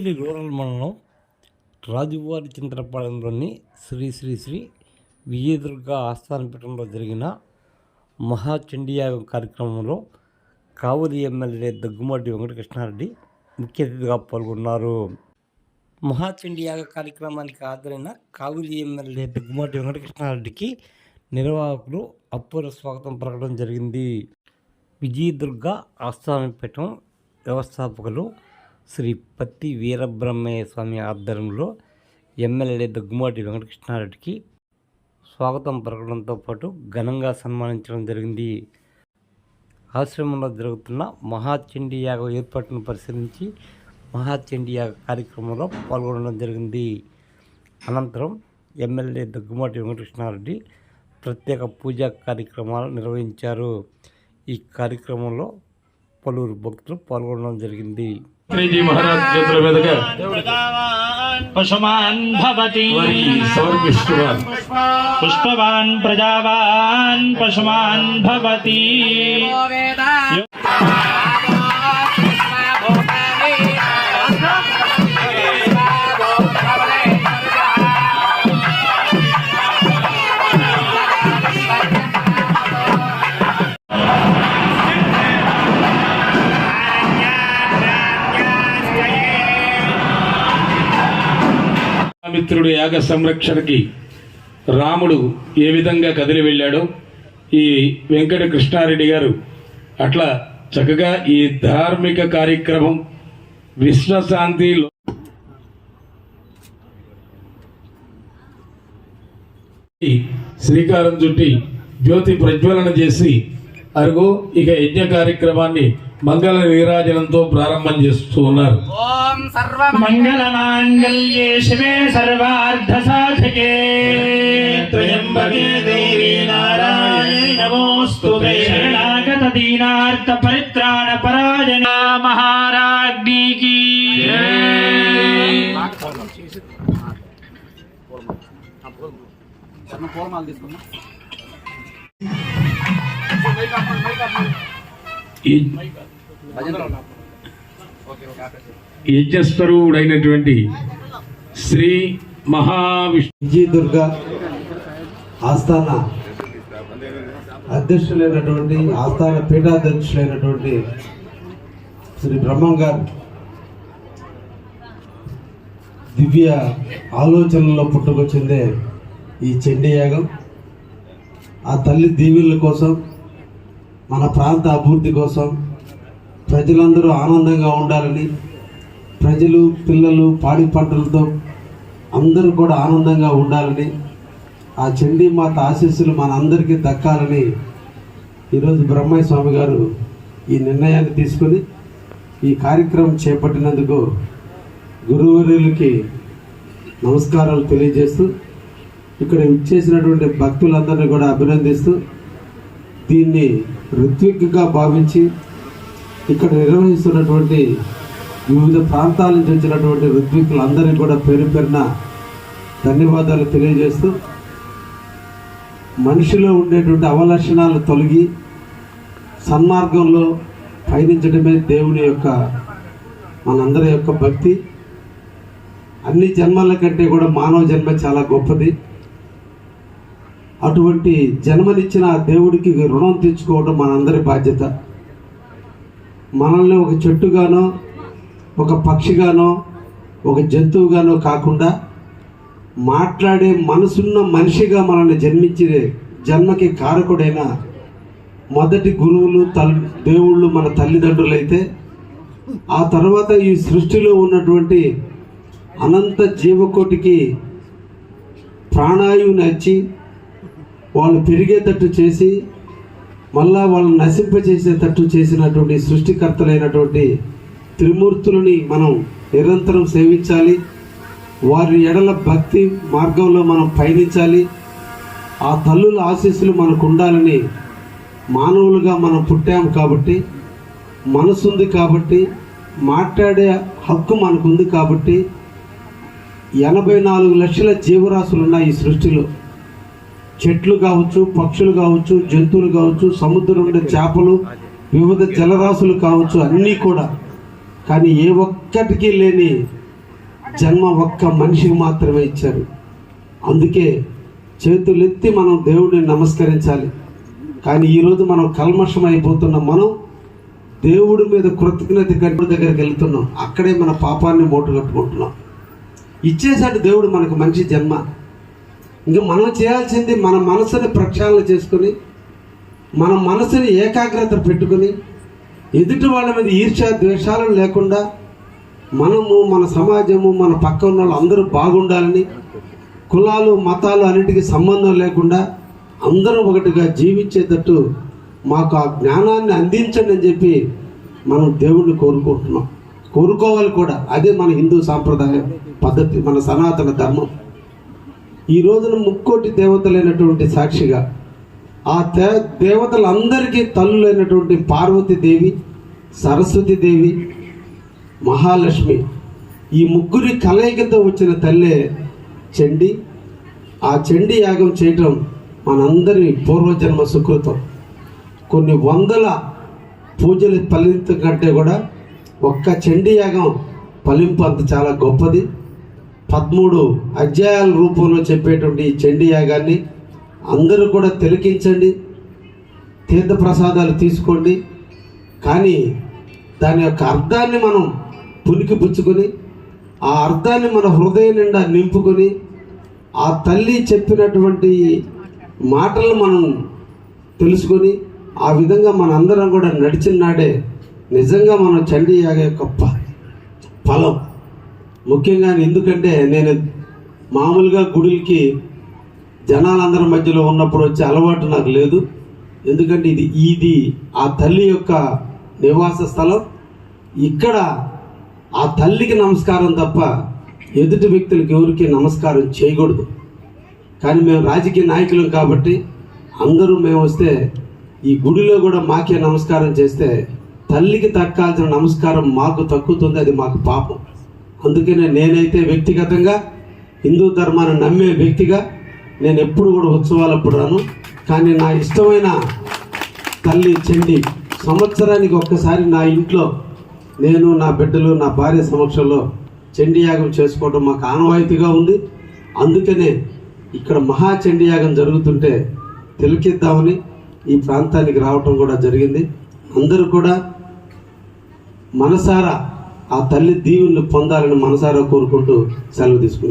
Mangalagiri rural మండలం రాజువారి చింతలపాలెంలోని శ్రీ శ్రీ శ్రీ విజయదుర్గ ఆస్థాన పీఠంలో జరిగిన మహాచండీయాగం కార్యక్రమంలో కావలి ఎమ్మెల్యే దగ్గుమాటి వెంకటకృష్ణారెడ్డి ముఖ్య అతిథిగా పాల్గొన్నారు. మహాచండీయాగ కార్యక్రమానికి హాజరైన కావలి ఎమ్మెల్యే దగ్గుమాటి వెంకటకృష్ణారెడ్డికి నిర్వాహకులు అపూర్వ స్వాగతం పలకడం జరిగింది. విజయదుర్గ ఆస్థానపీఠం వ్యవస్థాపకులు శ్రీ పత్తి వీరబ్రహ్మయ్య స్వామి ఆధ్వర్యంలో ఎమ్మెల్యే దగ్గుమాటి వెంకటకృష్ణారెడ్డికి స్వాగతం పలకడంతో పాటు ఘనంగా సన్మానించడం జరిగింది. ఆశ్రమంలో జరుగుతున్న మహాచండీ యాగ ఏర్పాటును పరిశీలించి మహాచండీ యాగ కార్యక్రమంలో పాల్గొనడం జరిగింది. అనంతరం ఎమ్మెల్యే దగ్గుమాటి వెంకటకృష్ణారెడ్డి ప్రత్యేక పూజా కార్యక్రమాలు నిర్వహించారు. ఈ కార్యక్రమంలో పలువురు భక్తులు పాల్గొనడం జరిగింది. जी महाराज चंद्रवेद का। पशुमान भवती। पुष्पवान पुष्पवान प्रजावान पशुमान भवती। మిత్రుడు యాగ సంరక్షణకి రాముడు ఏ విధంగా కదిలి వెళ్ళాడో ఈ వెంకట కృష్ణారెడ్డి గారు అట్లా చక్కగా ఈ ధార్మిక కార్యక్రమం విశ్వశాంతి శ్రీకారం చుట్టి జ్యోతి ప్రజ్వలన చేసి అరుగు ఇక యజ్ఞ కార్యక్రమాన్ని మంగళ నీరాజనంతో ప్రారంభం చేస్తూ ఉన్నారు. మంగళమాంగళ్యే శివే సర్వార్థ సాధకే. త్రయంబకే దేవి నారాయణి నమోస్తుతే శరణాగత దీనార్థ పరిత్రాణ పరాయణ మహారాజ్ఞి కీ. ఈ యజ్ఞస్వరూడైనటువంటి శ్రీ మహావిష్ణు విజయదుర్గ ఆస్థాన అధ్యక్షులైనటువంటి ఆస్థాన పీఠాధ్యక్షులైనటువంటి శ్రీ బ్రహ్మం గారు దివ్య ఆలోచనలో పుట్టుకొచ్చిందే ఈ చండీ యాగం ఆ తల్లి దీవుల కోసం మన ప్రాంత అభివృద్ధి కోసం ప్రజలందరూ ఆనందంగా ఉండాలని ప్రజలు పిల్లలు పాడి పంటలతో అందరూ కూడా ఆనందంగా ఉండాలని ఆ చండీ మాత ఆశీస్సులు మనందరికీ దక్కాలని ఈరోజు బ్రహ్మయ్య స్వామి గారు ఈ నిర్ణయాన్ని తీసుకొని ఈ కార్యక్రమం చేపట్టినందుకు గురువురులకి నమస్కారాలు తెలియజేస్తూ ఇక్కడ ఇచ్చేసినటువంటి భక్తులందరినీ కూడా అభినందిస్తూ దీన్ని ఋత్విక్గా భావించి ఇక్కడ నిర్వహిస్తున్నటువంటి వివిధ ప్రాంతాల నుంచి వచ్చినటువంటి ఋత్వికులందరికీ కూడా పేరు పేరున ధన్యవాదాలు తెలియజేస్తూ మనిషిలో ఉండేటువంటి అవలక్షణాలు తొలగి సన్మార్గంలో పయనించడమే దేవుని యొక్క మనందరి యొక్క భక్తి. అన్ని జన్మల కంటే కూడా మానవ జన్మ చాలా గొప్పది. అటువంటి జన్మనిచ్చిన ఆ దేవుడికి రుణం తెచ్చుకోవడం మనందరి బాధ్యత. మనల్ని ఒక చెట్టుగానో ఒక పక్షిగానో ఒక జంతువుగానో కాకుండా మాట్లాడే మనసున్న మనిషిగా మనల్ని జన్మించే జన్మకి కారకుడైన మొదటి గురువులు తల్ దేవుళ్ళు మన తల్లిదండ్రులైతే ఆ తర్వాత ఈ సృష్టిలో ఉన్నటువంటి అనంత జీవకోటికి ప్రాణాయువుని వచ్చి వాళ్ళు పెరిగేటట్టు చేసి మళ్ళా వాళ్ళని నశింపచేసేటట్టు చేసినటువంటి సృష్టికర్తలైనటువంటి త్రిమూర్తులని మనం నిరంతరం సేవించాలి. వారి ఎడల భక్తి మార్గంలో మనం పయనించాలి. ఆ తల్లుల ఆశీస్సులు మనకు ఉండాలని మానవులుగా మనం పుట్టాం కాబట్టి మనసుంది కాబట్టి మాట్లాడే హక్కు మనకుంది కాబట్టి ఎనభై నాలుగు లక్షల జీవరాశులు ఉన్నాయి ఈ సృష్టిలో. చెట్లు కావచ్చు పక్షులు కావచ్చు జంతువులు కావచ్చు సముద్రం ఉండే చేపలు వివిధ జలరాశులు కావచ్చు అన్నీ కూడా. కానీ ఏ ఒక్కటికి లేని జన్మ ఒక్క మనిషికి మాత్రమే ఇచ్చారు. అందుకే చేతులెత్తి మనం దేవుడిని నమస్కరించాలి. కానీ ఈరోజు మనం కల్మషం అయిపోతున్న మనం దేవుడి మీద కృతజ్ఞత గడ్డ దగ్గరికి వెళ్తున్నాం. అక్కడే మన పాపాన్ని మూట కట్టుకుంటున్నాం. ఇచ్చేసాడు దేవుడు మనకు మంచి జన్మ. ఇంకా మనం చేయాల్సింది మన మనసుని ప్రక్షాళన చేసుకొని మన మనసుని ఏకాగ్రత పెట్టుకొని ఎదుటి వాళ్ళ మీద ఈర్ష్య ద్వేషాలు లేకుండా మనము మన సమాజము మన పక్క ఉన్న వాళ్ళు అందరూ బాగుండాలని కులాలు మతాలు అన్నిటికీ సంబంధం లేకుండా అందరూ ఒకటిగా జీవించేటట్టు మాకు ఆ జ్ఞానాన్ని అందించండి అని చెప్పి మనం దేవుణ్ణి కోరుకుంటున్నాం. కోరుకోవాలి కూడా. అదే మన హిందూ సాంప్రదాయ పద్ధతి మన సనాతన ధర్మం. ఈ రోజున ముక్కోటి దేవతలైనటువంటి సాక్షిగా ఆ దేవతలందరికీ తల్లులైనటువంటి పార్వతీదేవి సరస్వతీదేవి మహాలక్ష్మి ఈ ముగ్గురి కలయికతో వచ్చిన తల్లే చండి. ఆ చండి యాగం చేయటం మనందరి పూర్వజన్మ సుకృతం. కొన్ని వందల పూజలు ఫలితం కంటే కూడా ఒక్క చండీ యాగం ఫలింపు అంత చాలా గొప్పది. పదమూడు అధ్యాయాల రూపంలో చెప్పేటువంటి ఈ చండీ యాగాన్ని అందరూ కూడా తిలకించండి తీర్థప్రసాదాలు తీసుకోండి. కానీ దాని యొక్క అర్థాన్ని మనం పునికి పుచ్చుకొని ఆ అర్థాన్ని మన హృదయం నిండా నింపుకొని ఆ తల్లి చెప్పినటువంటి మాటలు మనం తెలుసుకొని ఆ విధంగా మనందరం కూడా నడిచిన నాడే నిజంగా మనం చండీ యాగ యొక్క ప- ఫలం. ముఖ్యంగా ఎందుకంటే నేను మామూలుగా గుడికి జనాలందరి మధ్యలో ఉన్నప్పుడు వచ్చే అలవాటు నాకు లేదు. ఎందుకంటే ఇది ఇది ఆ తల్లి యొక్క నివాస స్థలం. ఇక్కడ ఆ తల్లికి నమస్కారం తప్ప ఎదుటి వ్యక్తులకి ఎవరికి నమస్కారం చేయకూడదు. కానీ మేము రాజకీయ నాయకులం కాబట్టి అందరూ మేము వస్తే ఈ గుడిలో కూడా మాకే నమస్కారం చేస్తే తల్లికి తక్కాల్సిన నమస్కారం మాకు తక్కుతుంది అది మాకు పాపం. అందుకనే నేనైతే వ్యక్తిగతంగా హిందూ ధర్మాన్ని నమ్మే వ్యక్తిగా నేను ఎప్పుడు కూడా ఉత్సవాలప్పుడు రాను. కానీ నా ఇష్టమైన తల్లి చెండి సంవత్సరానికి ఒక్కసారి నా ఇంట్లో నేను నా బిడ్డలు నా భార్య సమక్షంలో చండీ యాగం చేసుకోవడం మాకు ఆనవాయితీగా ఉంది. అందుకనే ఇక్కడ మహా చండీ యాగం జరుగుతుంటే తిలకిద్దామని ఈ ప్రాంతానికి రావటం కూడా జరిగింది. అందరూ కూడా మనసారా ఆ తల్లి దీవుల్ని పొందాలని మనసారా కోరుకుంటూ సెలవు తీసుకున్నారు